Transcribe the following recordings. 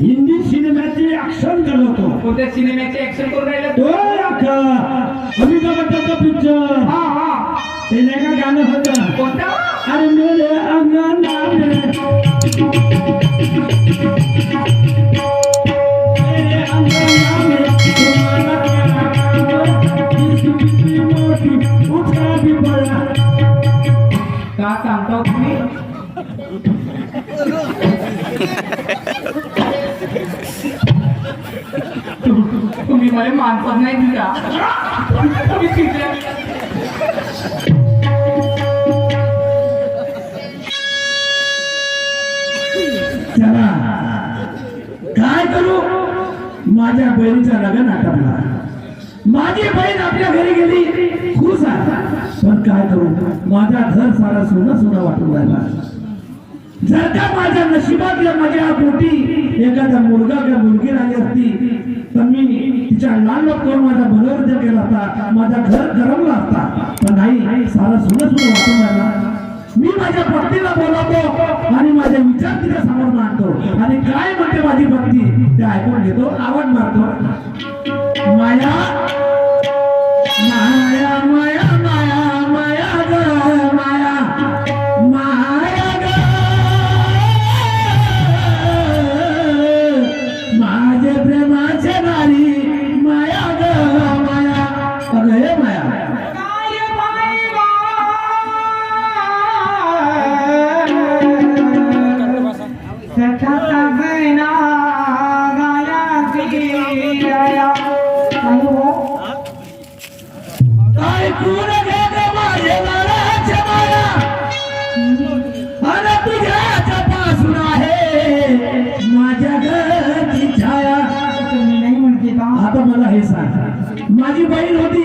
हिंदी सिनेमाचे ऍक्शन करत होतो कोणत्या सिनेमाचे ऍक्शन करून राहिले तो अख्खा अमिताभ बच्चनचा पिक्चर हा हा ते नाही का गाणं होतं कोणता अरे मेरे अंगना में मेरे अंगना में तुम्हारा क्या काम? मला माणसात नाही दिला. काय करू? माझ्या बहिणीचा लग्न आटपला माझी बहीण आपल्या घरी गेली. खुश आहे. पण काय करू? माझा घर सारा सोनं सोनं वाटून राहिला. जर का माझ्या नशिबातल्या माझ्या पोटी एखादा मुलगा किंवा मुलगी राहिली असती तर मी तिच्या लाल करून माझा मनोरंजन केला असता माझा घर गरमला असता पण नाही सारा सोनं वाटून राहिला. मी माझ्या पत्नीला बोलावतो आणि माझे विचार तिच्या समोर मांडतो. आणि काय म्हणते माझी पत्नी ते ऐकून घेतो आवड मारतो. माया माझी बहीण होती.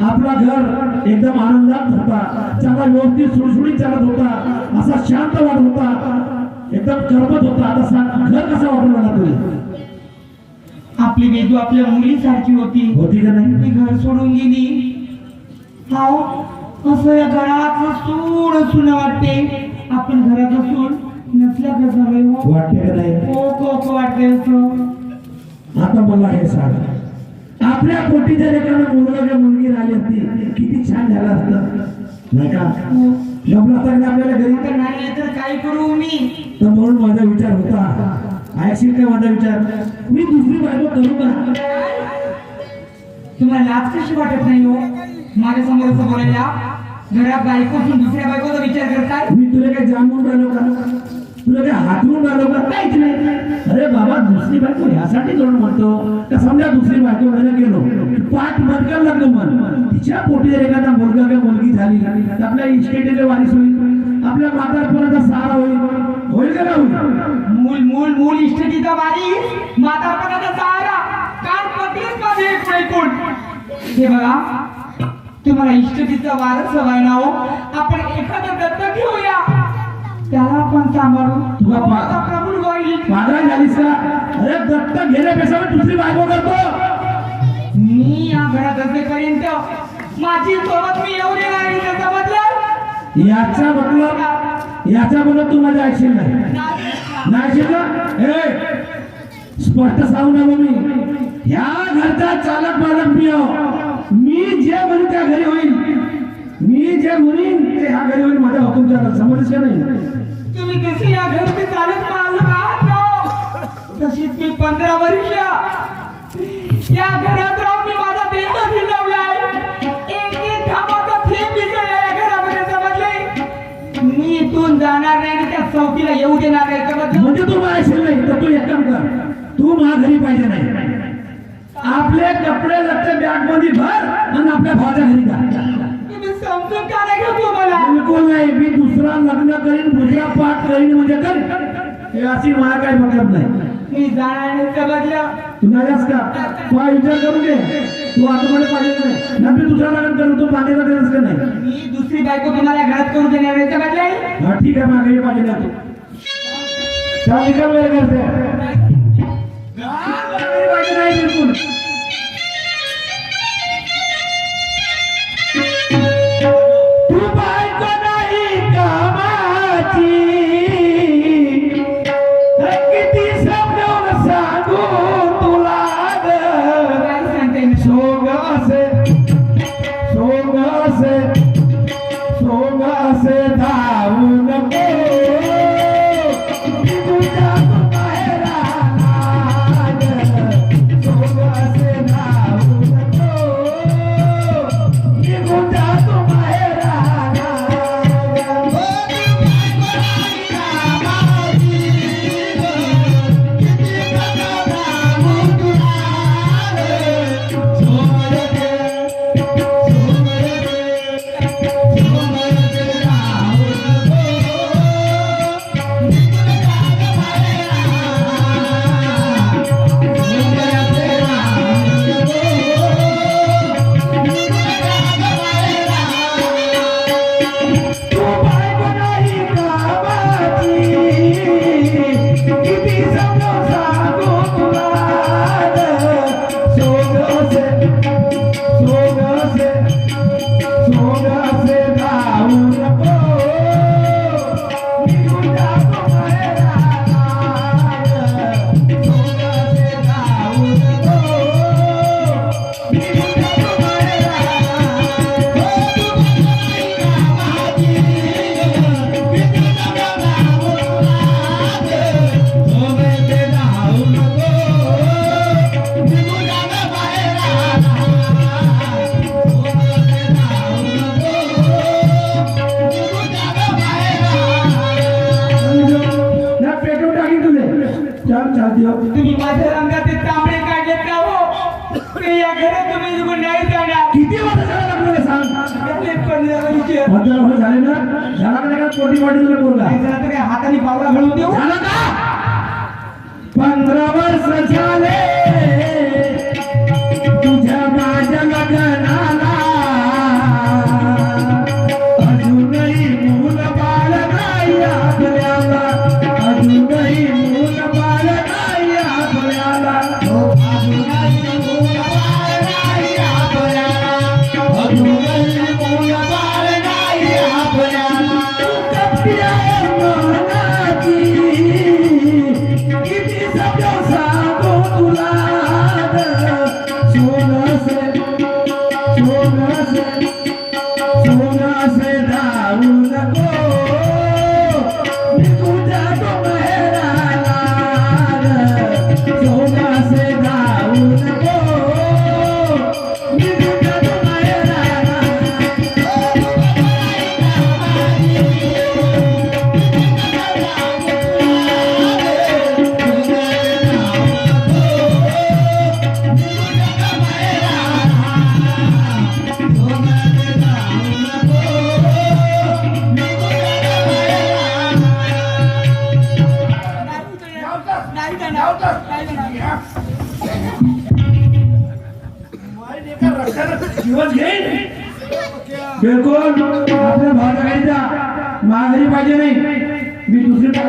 आपला घर एकदम आनंदात होता. चांगला व्यवस्थित सुळसुळीत चालत होता. असा शांत वाटत होता. एकदम करमत होता. आता घर कसा वाटून राहिला तुला आपली वेदू आपल्या मुलीसारखी होती. होती का नाही? ती घर सोडून गेली. हाव असं या घरात सूड सुन वाटते. आपण घरात असून नसल्या हो. वाटते का नाही? को को को वाटते असं. आता मला हे सांग. आपल्या पोटी जर एखादा मुलगा मुलगी राहिली असती किती छान झालं असतं. नाही का? लग्न तर आपल्याला घरी आता नाही तर काय करू मी? तर म्हणून माझा विचार होता. ऐकशील का माझा विचार? मी दुसरी बायको करू का? तुम्हाला लाज कशी वाटत नाही हो? माझ्यासमोर बोलायला. घरात बायको दुसऱ्या बायकोचा विचार करताय? मी तुला काय जाणून राहिलो का? तुला ते हातवून राहिलो का? काहीच नाही. अरे बाबा दुसरी बायको ह्यासाठी जोड म्हणतो का समजा दुसरी बायको व्हायला गेलो पाठ बदकायला लागलो मन. तिच्या पोटी जर एखादा मुलगा किंवा मुलगी झाली तर आपल्या इस्टेटीचे वारीस होईल. आपल्या म्हातारपणाचा सहारा होईल. होईल का नाही होईल? मूल मूल मूल इष्टटीचा वारी म्हातारपणाचा सहारा कान पकडेच माझे एक ऐकून. हे बघा तुम्हाला इष्टटीचा वारच हवाय ना हो आपण एखादं दत्तक घेऊया. त्याला पण सांभाळू. तुला पा- प्रभू होईल पागल झालीस का अरे दत्तक घेण्यापेक्षा मी दुसरी बायको करतो. मी या घरात असेपर्यंत माझी सोबत मी येऊ देणार नाही ते समजलं याचा मतलब याचा मतलब तू माझ्या ऐकशील नाही. नाही ना ए स्पष्ट सांगू ना मी. ह्या घरचा चालक मालक मी आहो. मी जे म्हणून त्या घरी होईल मी जे म्हणीन ते ह्या घरी माझ्या हुकुमच्या समजच का नाही तुम्ही या घरचे चालत मालक आहात ना तशीच मी पंधरा वर्ष या घरात राहून मी माझा देह फिरवलाय. एक एक घामाचा थेंब मिसळला या घरामध्ये समजले मी इथून जाणार नाही आणि त्या चौकीला येऊ देणार नाही समजलं? म्हणजे तू मला ऐकशील नाही तर तू एक काम कर. तू माझ्या घरी पाहिजे नाही. आपले कपडे लत्ते बॅगमध्ये भर आणि आपल्या भावाच्या घरी जा. समजून का नाही घेतो मला बिलकुल नाही मी दुसरा लग्न करीन दुसरा पाठ करीन म्हणजे कर. अशी मला काही मतलब नाही. मी जाणार नाही समजलं तू नाहीस का? तू हा विचार करू दे तू आतमध्ये पाहिजे नाही. ना मी दुसरा लग्न करू तू पाण्याचा देणार का नाही? मी दुसरी बायको तुम्हाला घरात करू देणार नाही समजले हा ठीक आहे मागे पाहिजे नाही तू. त्या निकाल वेळ करते. मी सोडून हाताने पावला घालून देऊ.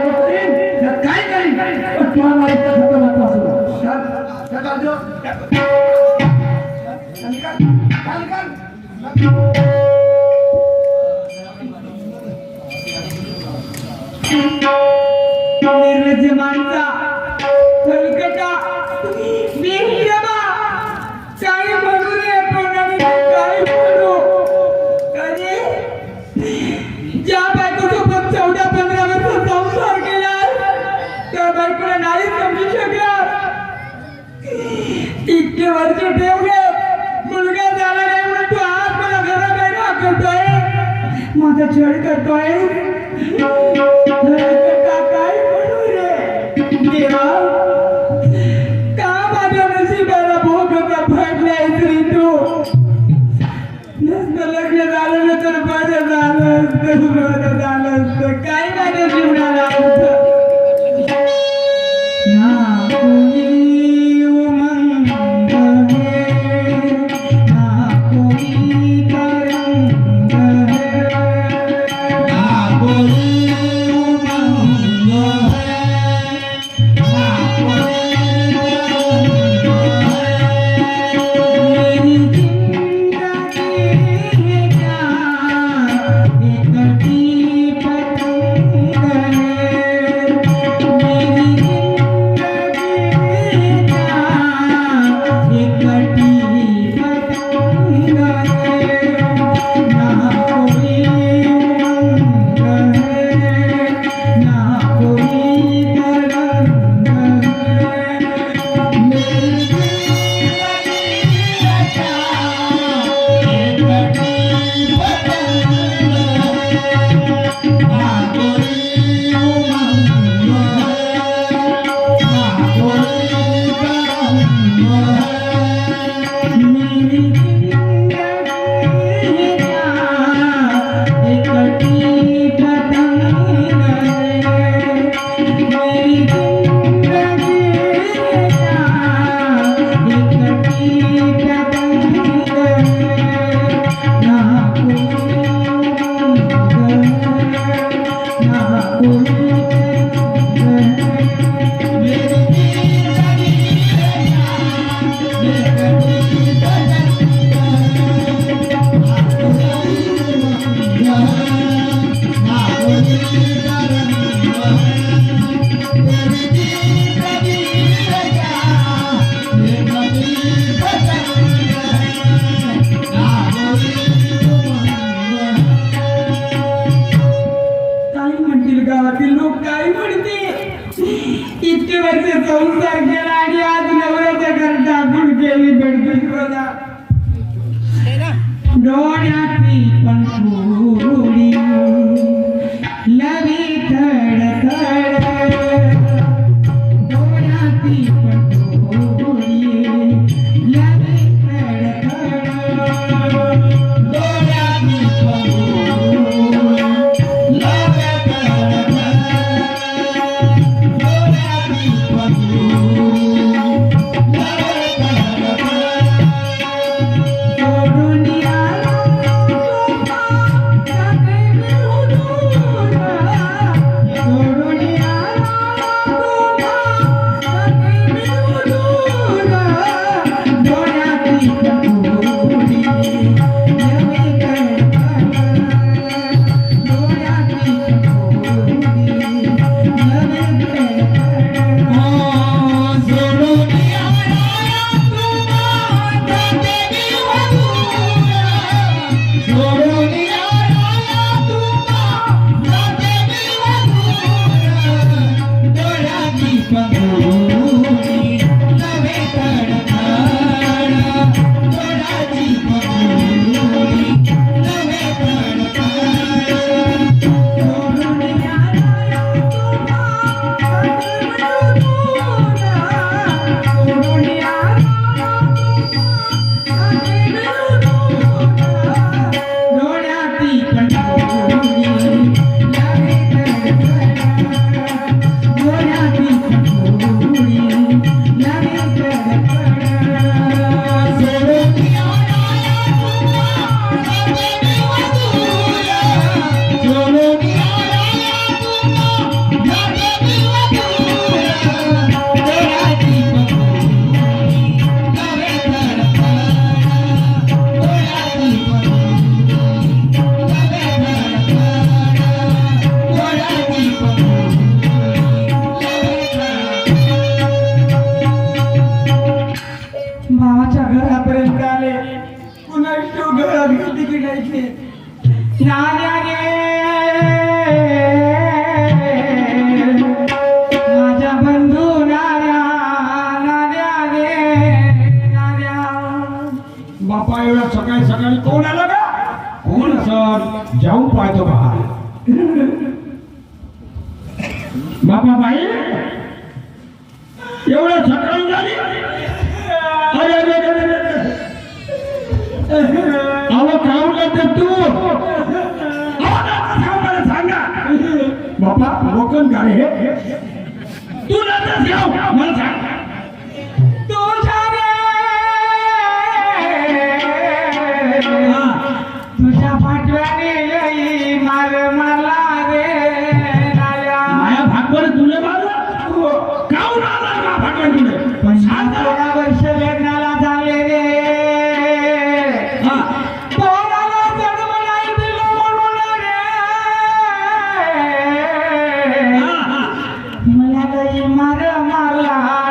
उठतील काय करीन पण तुला माहीत सगळं महत्वाचं Thank you. वरची ठेव घे मुलगा झाला नाही म्हणून तू आज मला घरात करतोय माझा छेड करतोय. घरात माझ्या बंधू नाऱ्या नाऱ्या गे नाऱ्या बापा एवढ्या सकाळी सकाळी कोण आलं का कोण सर? जाऊ पाहतो बाहेर बापा बाई. एवढ्या सकाळी झाली. अरे अरे अरे, अरे, अरे. अहो तू अहो, मला सांगा बापा लोकन गाडी हे तू नंतर घेऊ मला सांग. मला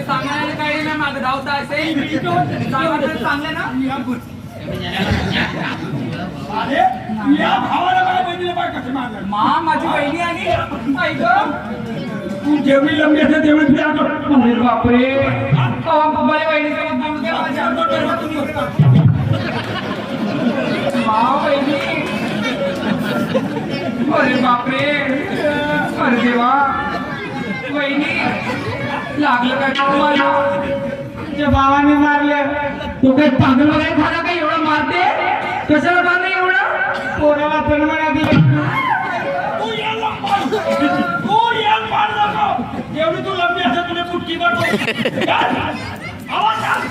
सांगायला काही नाही मागं धावता असे सांगायला ना मा माझी बहिणी आणि तू जेवढी लंबी असेल तेवढी तुझ्या अंगावर. बापरे अहो, माझ्या बहिणी अरे बापरे. अरे देवा. बहिणी लागलं काय तुम्हाला? तुझ्या भावाने मारलं. तो काही पागल वगैरे झाला का एवढं मारते? कशाला मारले एवढं? पोराला जन्म नाही दिलं तू याला मार. तू याला मार नको. एवढी तू लंबी तुला.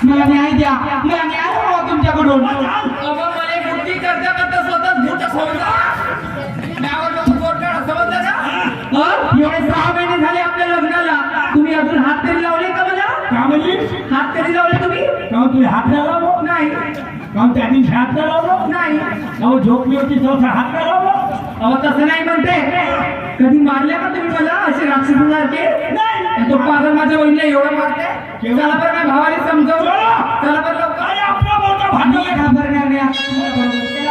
मला न्याय द्या. मला न्याय हवा तुमच्याकडून. मला बुद्धी करता करता स्वतः भूत समजा. एवढे सहा महिने झाले आपल्या लग्नाला. तुम्ही अजून हात तरी लावले का मला का म्हणली? हात तरी लावले तुम्ही? काहून तुला हात नाही लावलो? नाही. काहून त्या दिवशी हात नाही लावलो? नाही. काहून झोपली होती हात नाही लावलो? अहो तसं नाही म्हणते. कधी मारले का तुम्ही मला? असे राक्षसासारखे आणि तो पागल माझ्या वहिनीला एवढं मारते? चला बरं माझ्या भावाला समजव चला. चला बरं लवकर. आपला मोठा घाबरणार नाही.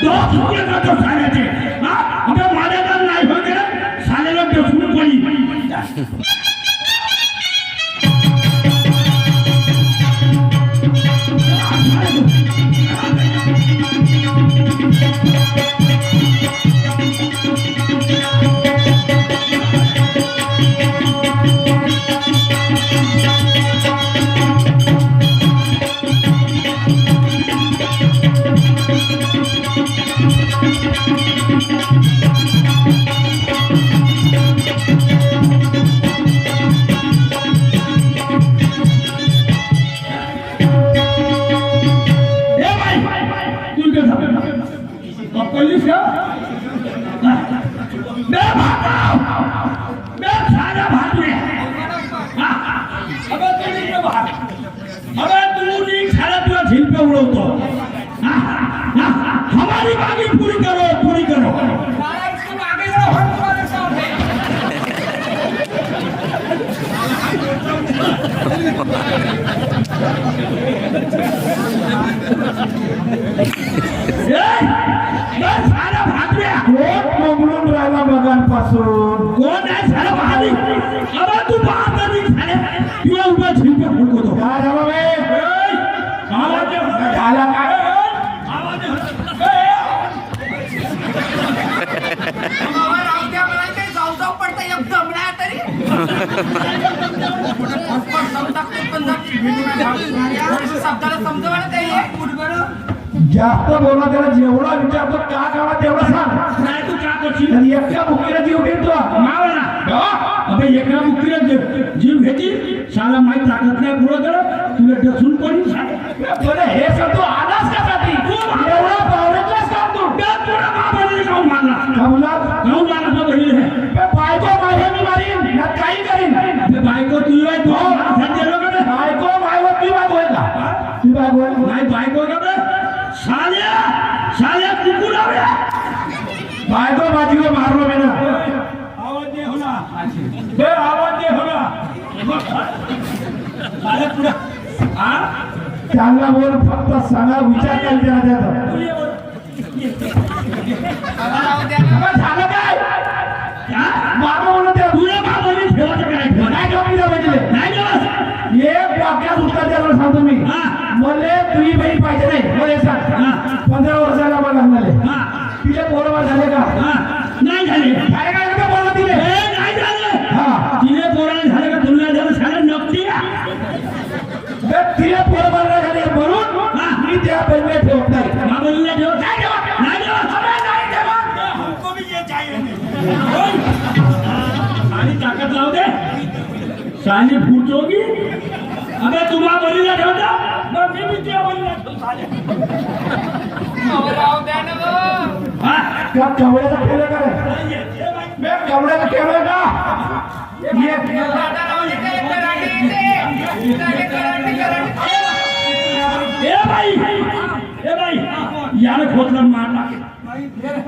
老子见他就烦人劲。हा, हमारी मांगी पूरी करो पूरी करो मला इसको मागे जरा हट तुम्हाला सांगते सारा भाजव्या जास्त बोला त्याला जेवढा विचारतो का काढा तेवढा सांग. नाही तू का करशील आणि एका मुक्तीला जीव घेतो मावाला अबे एका मुक्तीला जीव घेतील शाळा माहीत लागत नाही पुढं तुला डसून कोणी बरं हे सांगतो आलास का साठी तू एवढा शाल्या शाल्या कुकू लावल्या बायको को मारलो मी ना. आवाज दे होना. बे आवाज दे होना. अरे पुढे. हा चांगला बोल फक्त सांगा विचार द्या ना. अबे झालं काय? मारलो म्हणून ते तुला बाबाने ठेवायचं काय? नाही पाहिजे नाही एक वाक्यात उत्तर द्यायला सांगतो मी. हा. मले तुझी बहीण पाहिजे नाही. पंधरा वर्षाला मला झाले हा. तिचे पोरवा झाले का? हा. नाही झाले. काय काय का बोला नाही झालं. हा. तिने झालं का? तुला झालं झालं नक्की झाले म्हणून हा. मी त्या बहिणीला ठेवत नाही. बाबाला ठेवत नाही? ठेवत. नाही ठेवत? अबे, नाही ठेवत. आणि ताकद लाव दे साली फुटोगी अबे तुम्हा बलीला ठेवता? मग मी बी ठेवतो साल्या. बाबा राहू द्या ना गं. हा? त्या कवड्याचा खेळ का रे ये बाई. बे, कवड्याचा खेळ आहे का ये दादा राहू दे काय कराटे येते. काय कराटे कराटे. ए बाई ए बाई याने खोतला मारला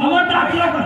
अवर टाकला का?